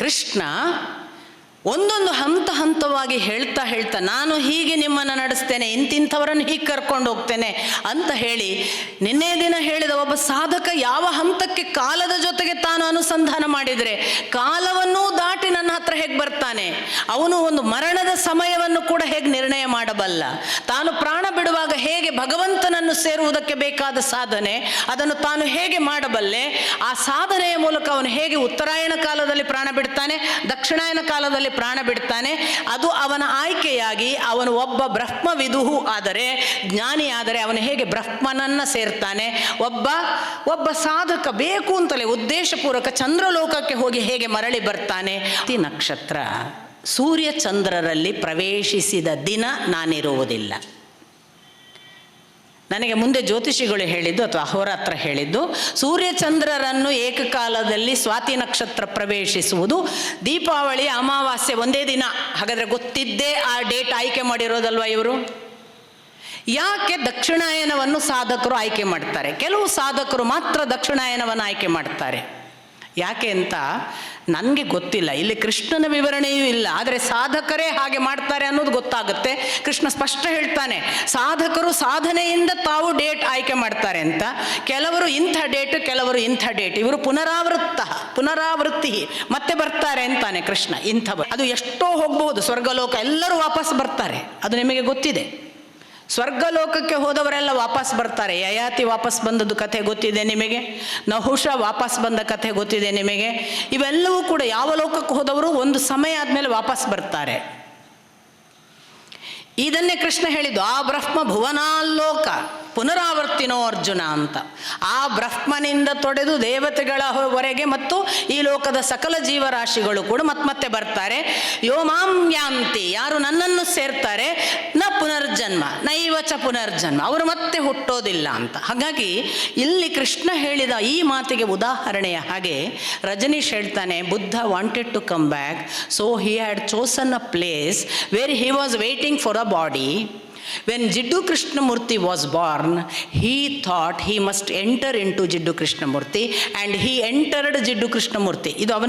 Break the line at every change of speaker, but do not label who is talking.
ಕೃಷ್ಣ ಒಂದೊಂದು ಹಂತ ಹಂತವಾಗಿ ಹೇಳ್ತಾ ಹೇಳ್ತಾ, ನಾನು ಹೀಗೆ ನಿಮ್ಮನ್ನು ನಡೆಸ್ತೇನೆ, ಇಂತಿಂಥವರನ್ನು ಹೀಗೆ ಕರ್ಕೊಂಡು ಹೋಗ್ತೇನೆ ಅಂತ ಹೇಳಿ, ನಿನ್ನೆ ದಿನ ಹೇಳಿದ ಒಬ್ಬ ಸಾಧಕ ಯಾವ ಹಂತಕ್ಕೆ ಕಾಲದ ಜೊತೆಗೆ ತಾನು ಅನುಸಂಧಾನ ಮಾಡಿದರೆ, ಕಾಲವನ್ನೂ ಹೇಗೆ ಬರ್ತಾನೆ? ಅವನು ಒಂದು ಮರಣದ ಸಮಯವನ್ನು ಕೂಡ ಹೇಗೆ ನಿರ್ಣಯ ಮಾಡಬಲ್ಲ? ತಾನು ಪ್ರಾಣ ಬಿಡುವಾಗ ಹೇಗೆ ಭಗವಂತನನ್ನು ಸೇರುವುದಕ್ಕೆ ಬೇಕಾದ ಸಾಧನೆ, ಅದನ್ನು ತಾನು ಹೇಗೆ ಮಾಡಬಲ್ಲೆ? ಆ ಸಾಧನೆಯ ಮೂಲಕ ಅವನು ಹೇಗೆ ಉತ್ತರಾಯಣ ಕಾಲದಲ್ಲಿ ಪ್ರಾಣ ಬಿಡ್ತಾನೆ, ದಕ್ಷಿಣಾಯನ ಕಾಲದಲ್ಲಿ ಪ್ರಾಣ ಬಿಡ್ತಾನೆ? ಅದು ಅವನ ಆಯ್ಕೆಯಾಗಿ ಅವನು ಒಬ್ಬ ಬ್ರಹ್ಮ ಬ್ರಹ್ಮವಿದುಹು ಆದರೆ ಜ್ಞಾನಿ ಆದರೆ ಅವನು ಹೇಗೆ ಬ್ರಹ್ಮನನ್ನ ಸೇರ್ತಾನೆ? ಒಬ್ಬ ಒಬ್ಬ ಸಾಧಕ ಬೇಕು ಅಂತಲೇ ಉದ್ದೇಶಪೂರ್ವಕ ಚಂದ್ರಲೋಕಕ್ಕೆ ಹೋಗಿ ಹೇಗೆ ಮರಳಿ ಬರ್ತಾನೆ? ಈ ನಕ್ಷತ್ರ. ಸೂರ್ಯ ಚಂದ್ರರಲ್ಲಿ ಪ್ರವೇಶಿಸಿದ ದಿನ ನಾನಿರುವುದಿಲ್ಲ. ನನಗೆ ಮುಂದೆ ಜ್ಯೋತಿಷಿಗಳು ಹೇಳಿದ್ದು ಅಥವಾ ಅಹೋರಾತ್ರ ಹೇಳಿದ್ದು, ಸೂರ್ಯಚಂದ್ರರನ್ನು ಏಕಕಾಲದಲ್ಲಿ ಸ್ವಾತಿ ನಕ್ಷತ್ರ ಪ್ರವೇಶಿಸುವುದು, ದೀಪಾವಳಿ, ಅಮಾವಾಸ್ಯೆ ಒಂದೇ ದಿನ. ಹಾಗಾದರೆ ಗೊತ್ತಿದ್ದೇ ಆ ಡೇಟ್ ಆಯ್ಕೆ ಮಾಡಿರೋದಲ್ವ ಇವರು? ಯಾಕೆ ದಕ್ಷಿಣಾಯನವನ್ನು ಸಾಧಕರು ಆಯ್ಕೆ ಮಾಡ್ತಾರೆ? ಕೆಲವು ಸಾಧಕರು ಮಾತ್ರ ದಕ್ಷಿಣಾಯನವನ್ನು ಆಯ್ಕೆ ಮಾಡ್ತಾರೆ. ಯಾಕೆ ಅಂತ ನನಗೆ ಗೊತ್ತಿಲ್ಲ. ಇಲ್ಲಿ ಕೃಷ್ಣನ ವಿವರಣೆಯೂ ಇಲ್ಲ. ಆದರೆ ಸಾಧಕರೇ ಹಾಗೆ ಮಾಡ್ತಾರೆ ಅನ್ನೋದು ಗೊತ್ತಾಗುತ್ತೆ. ಕೃಷ್ಣ ಸ್ಪಷ್ಟ ಹೇಳ್ತಾನೆ, ಸಾಧಕರು ಸಾಧನೆಯಿಂದ ತಾವು ಡೇಟ್ ಆಯ್ಕೆ ಮಾಡ್ತಾರೆ ಅಂತ. ಕೆಲವರು ಇಂಥ ಡೇಟ್, ಕೆಲವರು ಇಂಥ ಡೇಟ್. ಇವರು ಪುನರಾವೃತ್ತ, ಪುನರಾವೃತ್ತಿ. ಮತ್ತೆ ಬರ್ತಾರೆ ಅಂತಾನೆ ಕೃಷ್ಣ ಇಂಥ ಅದು ಎಷ್ಟೋ ಹೋಗಬಹುದು ಸ್ವರ್ಗಲೋಕ ಎಲ್ಲರೂ ವಾಪಸ್ ಬರ್ತಾರೆ. ಅದು ನಿಮಗೆ ಗೊತ್ತಿದೆ. ಸ್ವರ್ಗಲೋಕಕ್ಕೆ ಹೋದವರೆಲ್ಲ ವಾಪಸ್ ಬರ್ತಾರೆ. ಯಯಾತಿ ವಾಪಸ್ ಬಂದದ್ದು ಕಥೆ ಗೊತ್ತಿದೆ ನಿಮಗೆ? ನಹುಷ ವಾಪಸ್ ಬಂದ ಕಥೆ ಗೊತ್ತಿದೆ ನಿಮಗೆ? ಇವೆಲ್ಲವೂ ಕೂಡ ಯಾವ ಲೋಕಕ್ಕೆ ಹೋದವರು ಒಂದು ಸಮಯ ಆದಮೇಲೆ ವಾಪಸ್ ಬರ್ತಾರೆ. ಇದನ್ನೇ ಕೃಷ್ಣ ಹೇಳಿದ್ದು, ಆ ಬ್ರಹ್ಮ ಭುವನಾಲ್ಲೋಕ ಪುನರಾವರ್ತಿನೋ ಅರ್ಜುನ ಅಂತ. ಆ ಬ್ರಹ್ಮನಿಂದ ತೊಡೆದು ದೇವತೆಗಳವರೆಗೆ ಮತ್ತು ಈ ಲೋಕದ ಸಕಲ ಜೀವರಾಶಿಗಳು ಕೂಡ ಮತ್ತೆ ಮತ್ತೆ ಬರ್ತಾರೆ. ಯೋ ಮಾಂ ಯಾಂತಿ, ಯಾರು ನನ್ನನ್ನು ಸೇರ್ತಾರೆ, ನ ಪುನರ್ಜನ್ಮ, ನೈವಚ ಪುನರ್ಜನ್ಮ, ಅವರು ಮತ್ತೆ ಹುಟ್ಟೋದಿಲ್ಲ ಅಂತ. ಹಾಗಾಗಿ ಇಲ್ಲಿ ಕೃಷ್ಣ ಹೇಳಿದ ಈ ಮಾತಿಗೆ ಉದಾಹರಣೆಯ ಹಾಗೆ ರಜನೀಶ್ ಹೇಳ್ತಾನೆ, Buddha wanted to come back so he had chosen a place where he was waiting for a body when Jiddu Krishnamurti was born he thought thought must enter into Jiddu Krishnamurti and he entered ಜಿಡ್ಡು ಕೃಷ್ಣಮೂರ್ತಿ ಇದು ಅವನ